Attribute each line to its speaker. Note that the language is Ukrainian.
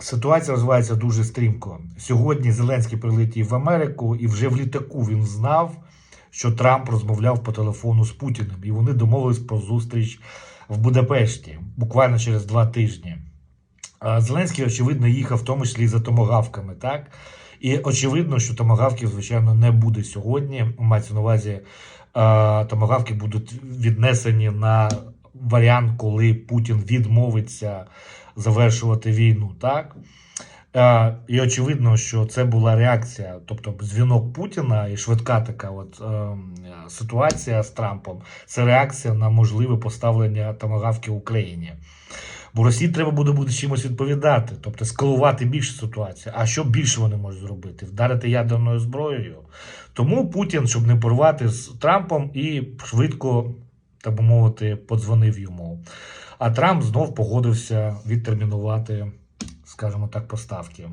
Speaker 1: Ситуація розвивається дуже стрімко. Сьогодні Зеленський прилетів в Америку, і вже в літаку він знав, що Трамп розмовляв по телефону з Путіним, і вони домовились про зустріч в Будапешті буквально через два тижні. Зеленський, очевидно, їхав в тому числі за томогавками, так? І очевидно, що томагавків, звичайно, не буде сьогодні. Мається на увазі, томагавки будуть віднесені на варіант, коли Путін відмовиться завершувати війну. Так? Е, і очевидно, що це була реакція, тобто дзвінок Путіна і швидка така от, е, ситуація з Трампом. Це реакція на можливе поставлення томагавки Україні. Бо Росії треба буде буде чимось відповідати, тобто скалувати більше ситуацію. А що більше вони можуть зробити? Вдарити ядерною зброєю. Тому Путін, щоб не порвати з Трампом, і швидко, так би мовити, подзвонив йому. А Трамп знов погодився відтермінувати, скажімо так, поставки.